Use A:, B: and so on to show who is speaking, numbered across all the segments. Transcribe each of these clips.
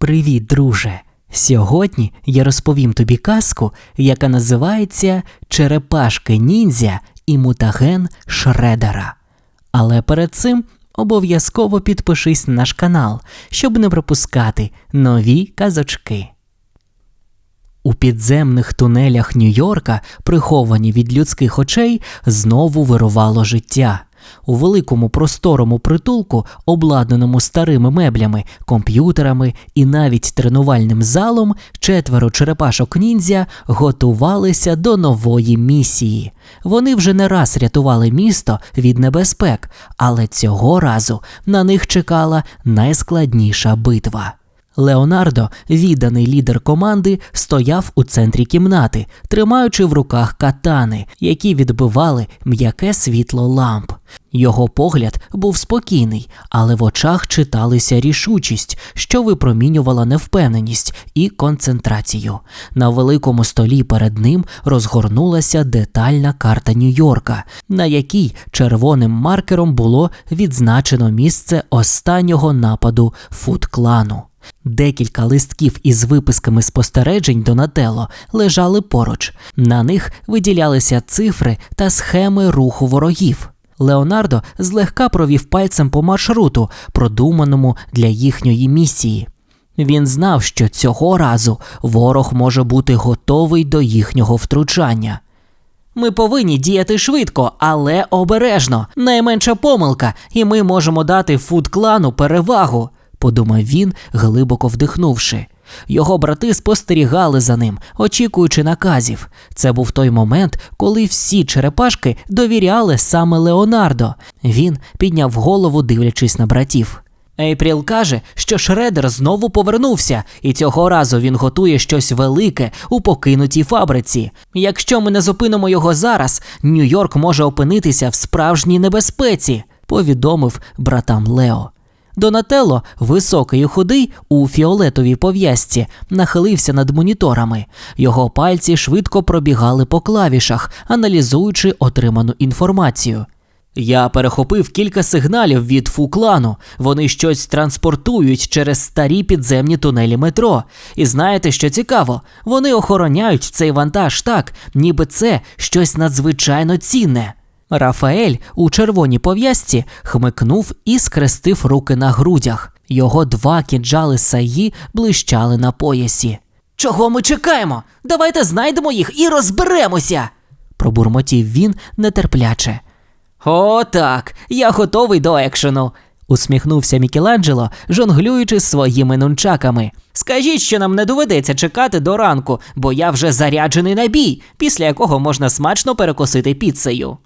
A: Привіт, друже! Сьогодні я розповім тобі казку, яка називається Черепашки ніндзя і мутаген Шредера. Але перед цим обов'язково підпишись на наш канал, щоб не пропускати нові казочки. У підземних тунелях Нью-Йорка, приховані від людських очей, знову вирувало життя. У великому просторому притулку, обладнаному старими меблями, комп'ютерами і навіть тренувальним залом, четверо черепашок ніндзя готувалися до нової місії. Вони вже не раз рятували місто від небезпек, але цього разу на них чекала найскладніша битва. Леонардо, відданий лідер команди, стояв у центрі кімнати, тримаючи в руках катани, які відбивали м'яке світло ламп. Його погляд був спокійний, але в очах читалися рішучість, що випромінювала невпевненість і концентрацію. На великому столі перед ним розгорнулася детальна карта Нью-Йорка, на якій червоним маркером було відзначено місце останнього нападу фут-клану. Декілька листків із виписками спостережень Донателло лежали поруч. На них виділялися цифри та схеми руху ворогів. Леонардо злегка провів пальцем по маршруту, продуманому для їхньої місії. Він знав, що цього разу ворог може бути готовий до їхнього втручання. Ми повинні діяти швидко, але обережно. Найменша помилка, і ми можемо дати фуд-клану перевагу, подумав він, глибоко вдихнувши. Його брати спостерігали за ним, очікуючи наказів. Це був той момент, коли всі черепашки довіряли саме Леонардо. Він підняв голову, дивлячись на братів. Ейпріл каже, що Шредер знову повернувся, і цього разу він готує щось велике у покинутій фабриці. Якщо ми не зупинимо його зараз, Нью-Йорк може опинитися в справжній небезпеці, повідомив братам Лео. Донателло, високий і худий у фіолетовій пов'язці, нахилився над моніторами. Його пальці швидко пробігали по клавішах, аналізуючи отриману інформацію. Я перехопив кілька сигналів від фуклану. Вони щось транспортують через старі підземні тунелі метро. І знаєте, що цікаво? Вони охороняють цей вантаж так, ніби це щось надзвичайно цінне. Рафаель у червоній пов'язці хмикнув і скрестив руки на грудях. Його два кінджали саї блищали на поясі. Чого ми чекаємо? Давайте знайдемо їх і розберемося. пробурмотів він нетерпляче. О, так, я готовий до екшену, усміхнувся Мікеланджело, жонглюючи своїми нунчаками. Скажіть, що нам не доведеться чекати до ранку, бо я вже заряджений на бій, після якого можна смачно перекусити піцею.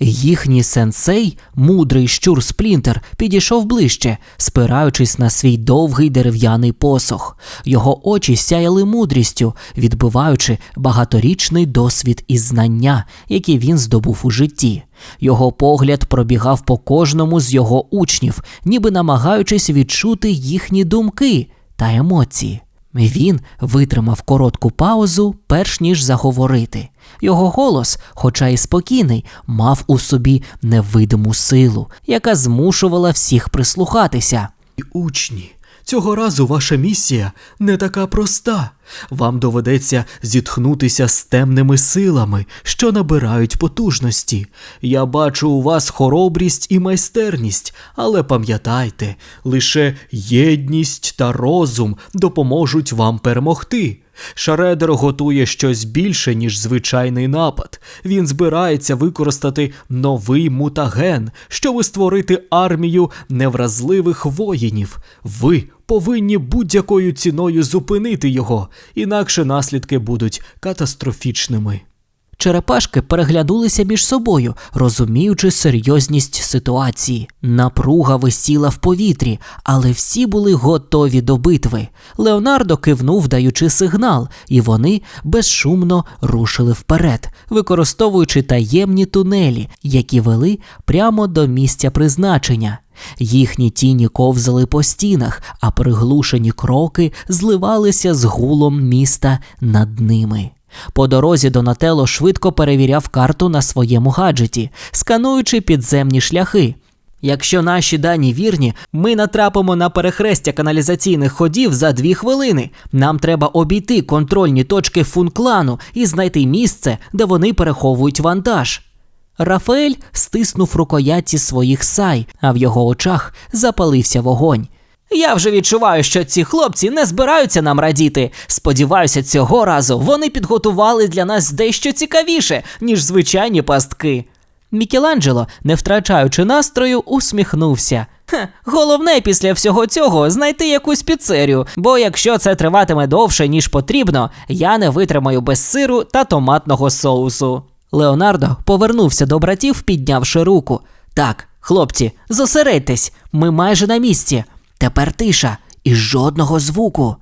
A: Їхній сенсей, мудрий щур Сплінтер, підійшов ближче, спираючись на свій довгий дерев'яний посох. Його очі сяяли мудрістю, відбиваючи багаторічний досвід і знання, які він здобув у житті. Його погляд пробігав по кожному з його учнів, ніби намагаючись відчути їхні думки та емоції. Він витримав коротку паузу, перш ніж заговорити. Його голос, хоча й спокійний, мав у собі невидиму силу, яка змушувала всіх прислухатися.
B: Учні, цього разу ваша місія не така проста. Вам доведеться зітхнутися з темними силами, що набирають потужності. Я бачу у вас хоробрість і майстерність, але пам'ятайте, лише єдність та розум допоможуть вам перемогти. Шредер готує щось більше, ніж звичайний напад. Він збирається використати новий мутаген, щоб створити армію невразливих воїнів. Ви повинні будь-якою ціною зупинити його, інакше наслідки будуть катастрофічними.
A: Черепашки переглянулися між собою, розуміючи серйозність ситуації. Напруга висіла в повітрі, але всі були готові до битви. Леонардо кивнув, даючи сигнал, і вони безшумно рушили вперед, використовуючи таємні тунелі, які вели прямо до місця призначення. Їхні тіні ковзали по стінах, а приглушені кроки зливалися з гулом міста над ними. По дорозі Донателло швидко перевіряв карту на своєму гаджеті, скануючи підземні шляхи. Якщо наші дані вірні, ми натрапимо на перехрестя каналізаційних ходів за дві хвилини. Нам треба обійти контрольні точки функлану і знайти місце, де вони переховують вантаж. Рафаель стиснув рукоятці своїх сай, а в його очах запалився вогонь. Я вже відчуваю, що ці хлопці не збираються нам радіти. Сподіваюся, цього разу вони підготували для нас дещо цікавіше, ніж звичайні пастки. Мікеланджело, не втрачаючи настрою, усміхнувся. Хе, головне після всього цього знайти якусь піцерію, бо якщо це триватиме довше, ніж потрібно, я не витримаю без сиру та томатного соусу. Леонардо повернувся до братів, піднявши руку. Так, хлопці, зосередьтесь, ми майже на місці. Тепер тиша і жодного звуку.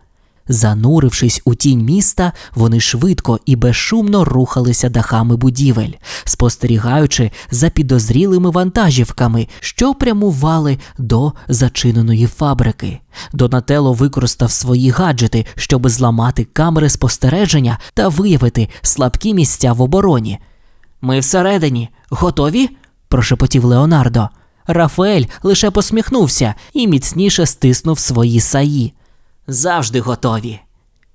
A: Занурившись у тінь міста, вони швидко і безшумно рухалися дахами будівель, спостерігаючи за підозрілими вантажівками, що прямували до зачиненої фабрики. Донателло використав свої гаджети, щоб зламати камери спостереження та виявити слабкі місця в обороні. Ми всередині, готові? прошепотів Леонардо. Рафаель лише посміхнувся і міцніше стиснув свої саї. Завжди готові.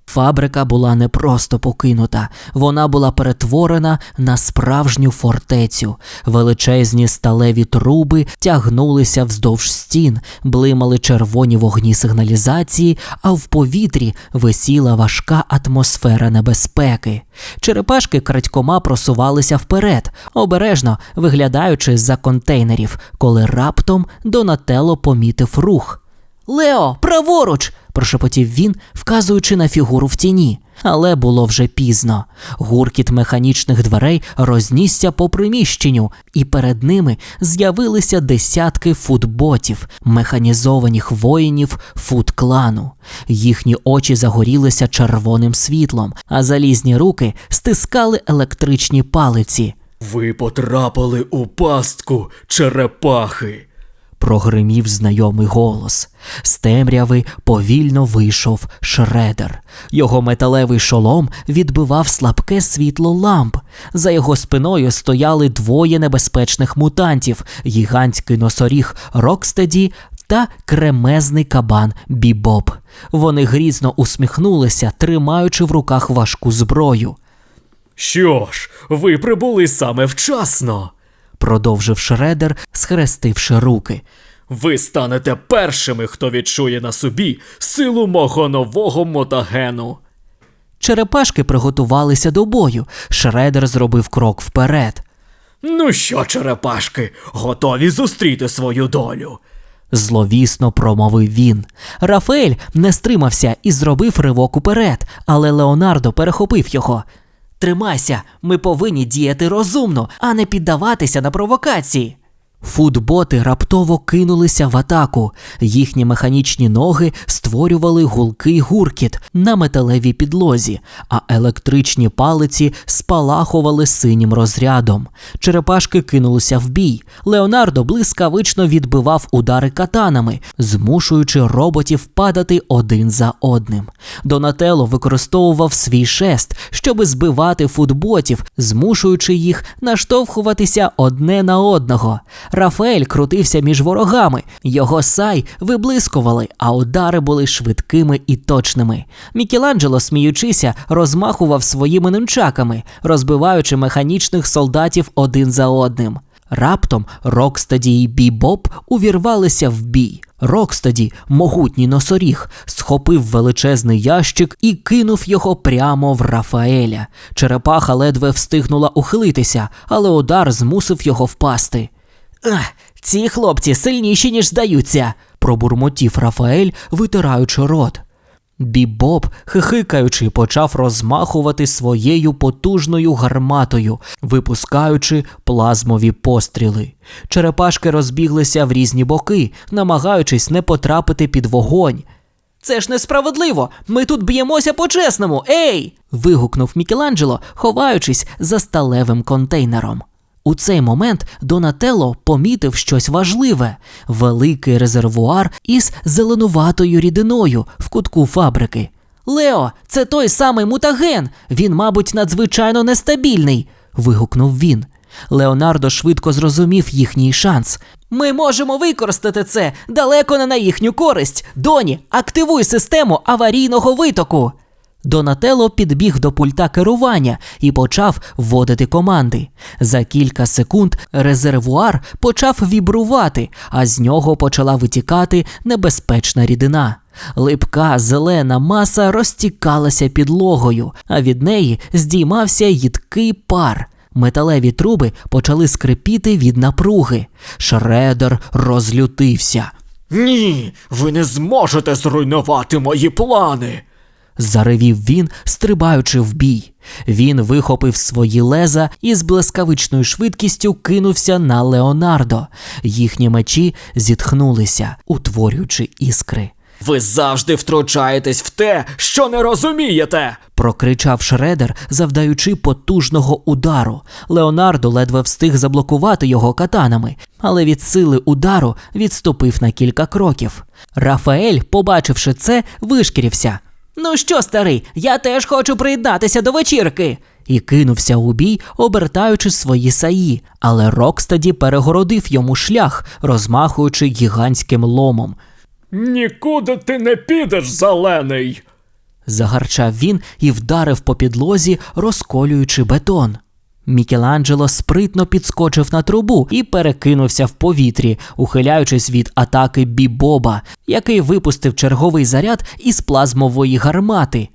A: Фабрика була не просто покинута, вона була перетворена на справжню фортецю. Величезні сталеві труби тягнулися вздовж стін, блимали червоні вогні сигналізації, а в повітрі висіла важка атмосфера небезпеки. Черепашки крадькома просувалися вперед, обережно виглядаючи з-за контейнерів, коли раптом Донателло помітив рух. Лео, праворуч! прошепотів він, вказуючи на фігуру в тіні. Але було вже пізно. Гуркіт механічних дверей рознісся по приміщенню, і перед ними з'явилися десятки футботів, механізованих воїнів фут-клану. Їхні очі загорілися червоним світлом, а залізні руки стискали електричні палиці.
B: Ви потрапили у пастку черепахи.
A: Прогримів знайомий голос. З темряви повільно вийшов шредер. Його металевий шолом відбивав слабке світло ламп. За його спиною стояли двоє небезпечних мутантів: гігантський носоріг Рокстеді та кремезний кабан Бібоп. Вони грізно усміхнулися, тримаючи в руках важку зброю.
B: Що ж, ви прибули саме вчасно.
A: Продовжив шредер, схрестивши руки.
B: Ви станете першими, хто відчує на собі силу мого нового мотагену.
A: Черепашки приготувалися до бою. Шредер зробив крок вперед.
B: Ну що, черепашки, готові зустріти свою долю?
A: Зловісно промовив він. Рафаель не стримався і зробив ривок уперед, але Леонардо перехопив його. Тримайся, ми повинні діяти розумно, а не піддаватися на провокації. Футботи раптово кинулися в атаку. Їхні механічні ноги створювали гулкий гуркіт на металевій підлозі, а електричні палиці спалахували синім розрядом. Черепашки кинулися в бій. Леонардо блискавично відбивав удари катанами, змушуючи роботів падати один за одним. Донателло використовував свій шест, щоби збивати футботів, змушуючи їх наштовхуватися одне на одного. Рафаель крутився між ворогами, його сай виблискували, а удари були швидкими і точними. Мікеланджело, сміючися, розмахував своїми нунчаками, розбиваючи механічних солдатів один за одним. Раптом Рокстаді і Бібоп увірвалися в бій. Рокстаді, могутній носоріг, схопив величезний ящик і кинув його прямо в Рафаеля. Черепаха ледве встигнула ухилитися, але удар змусив його впасти. Ах, ці хлопці сильніші, ніж здаються, пробурмотів Рафаель, витираючи рот. Бібоп, хихикаючи, почав розмахувати своєю потужною гарматою, випускаючи плазмові постріли. Черепашки розбіглися в різні боки, намагаючись не потрапити під вогонь. Це ж несправедливо! Ми тут б'ємося по-чесному, ей! вигукнув Мікеланджело, ховаючись за сталевим контейнером. У цей момент Донателло помітив щось важливе великий резервуар із зеленуватою рідиною в кутку фабрики. Лео, це той самий мутаген. Він, мабуть, надзвичайно нестабільний. вигукнув він. Леонардо швидко зрозумів їхній шанс. Ми можемо використати це далеко не на їхню користь. Доні, активуй систему аварійного витоку. Донателло підбіг до пульта керування і почав вводити команди. За кілька секунд резервуар почав вібрувати, а з нього почала витікати небезпечна рідина. Липка зелена маса розтікалася підлогою, а від неї здіймався їдкий пар. Металеві труби почали скрипіти від напруги. Шредер розлютився.
B: Ні, ви не зможете зруйнувати мої плани.
A: Заревів він, стрибаючи в бій. Він вихопив свої леза і з блискавичною швидкістю кинувся на Леонардо. Їхні мечі зітхнулися, утворюючи іскри.
B: Ви завжди втручаєтесь в те, що не розумієте.
A: Прокричав Шредер, завдаючи потужного удару. Леонардо ледве встиг заблокувати його катанами, але від сили удару відступив на кілька кроків. Рафаель, побачивши це, вишкірився. Ну що, старий, я теж хочу приєднатися до вечірки. І кинувся у бій, обертаючи свої саї, але Рокстаді перегородив йому шлях, розмахуючи гігантським ломом.
B: Нікуди ти не підеш, зелений.
A: Загарчав він і вдарив по підлозі, розколюючи бетон. Мікеланджело спритно підскочив на трубу і перекинувся в повітрі, ухиляючись від атаки Бібоба, який випустив черговий заряд із плазмової гармати.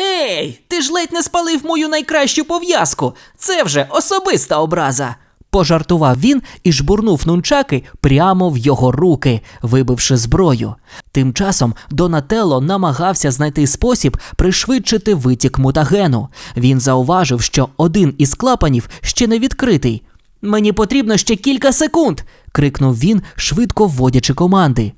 A: Ей, ти ж ледь не спалив мою найкращу пов'язку. Це вже особиста образа. Пожартував він і жбурнув нунчаки прямо в його руки, вибивши зброю. Тим часом Донателло намагався знайти спосіб пришвидшити витік мутагену. Він зауважив, що один із клапанів ще не відкритий. Мені потрібно ще кілька секунд. крикнув він, швидко вводячи команди.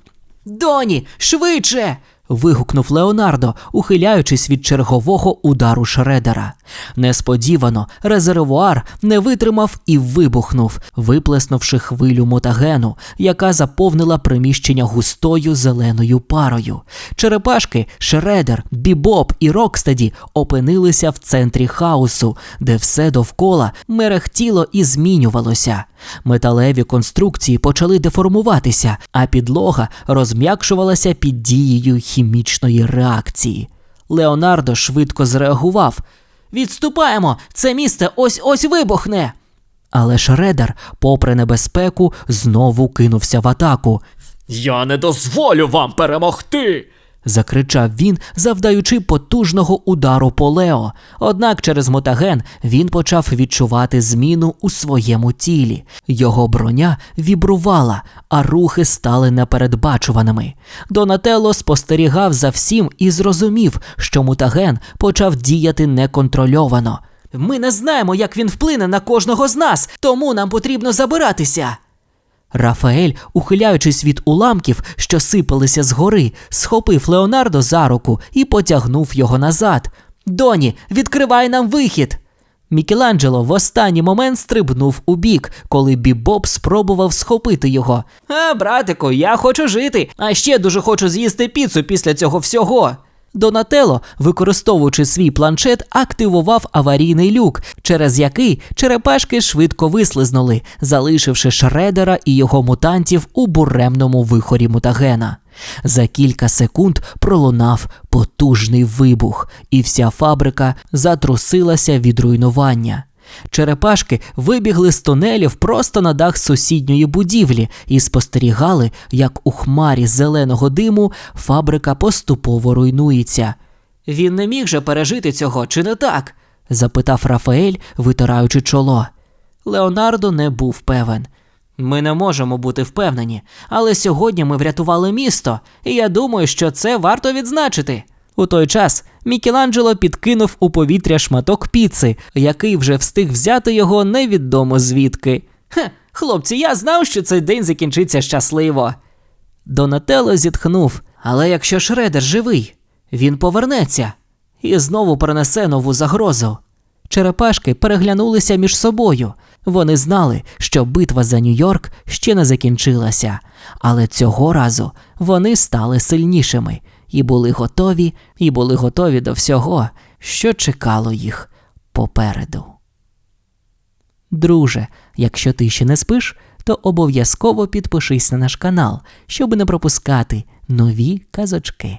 A: Доні, швидше. Вигукнув Леонардо, ухиляючись від чергового удару Шредера. Несподівано резервуар не витримав і вибухнув, виплеснувши хвилю мутагену, яка заповнила приміщення густою зеленою парою. Черепашки, Шредер, Бібоп і Рокстеді опинилися в центрі хаосу, де все довкола мерехтіло і змінювалося. Металеві конструкції почали деформуватися, а підлога розм'якшувалася під дією хімічної реакції. Леонардо швидко зреагував. Відступаємо! Це місце ось ось вибухне. Але Шредер, попри небезпеку, знову кинувся в атаку.
B: Я не дозволю вам перемогти.
A: Закричав він, завдаючи потужного удару по Лео. Однак через мотаген він почав відчувати зміну у своєму тілі. Його броня вібрувала, а рухи стали непередбачуваними. Донателло спостерігав за всім і зрозумів, що мутаген почав діяти неконтрольовано. Ми не знаємо, як він вплине на кожного з нас, тому нам потрібно забиратися. Рафаель, ухиляючись від уламків, що сипалися згори, схопив Леонардо за руку і потягнув його назад. Доні, відкривай нам вихід. Мікеланджело в останній момент стрибнув у бік, коли Бібоп спробував схопити його. А, братику, я хочу жити, а ще дуже хочу з'їсти піцу після цього всього. Донателло, використовуючи свій планшет, активував аварійний люк, через який черепашки швидко вислизнули, залишивши Шредера і його мутантів у буремному вихорі мутагена. За кілька секунд пролунав потужний вибух, і вся фабрика затрусилася від руйнування. Черепашки вибігли з тунелів просто на дах сусідньої будівлі і спостерігали, як у хмарі зеленого диму фабрика поступово руйнується. Він не міг же пережити цього, чи не так? запитав Рафаель, витираючи чоло. Леонардо не був певен. Ми не можемо бути впевнені, але сьогодні ми врятували місто, і я думаю, що це варто відзначити. У той час Мікеланджело підкинув у повітря шматок піци, який вже встиг взяти його невідомо звідки. Хе, хлопці, я знав, що цей день закінчиться щасливо. Донателло зітхнув, але якщо Шредер живий, він повернеться і знову принесе нову загрозу. Черепашки переглянулися між собою. Вони знали, що битва за Нью-Йорк ще не закінчилася, але цього разу вони стали сильнішими і були готові, і були готові до всього, що чекало їх попереду. Друже, якщо ти ще не спиш, то обов'язково підпишись на наш канал, щоб не пропускати нові казочки.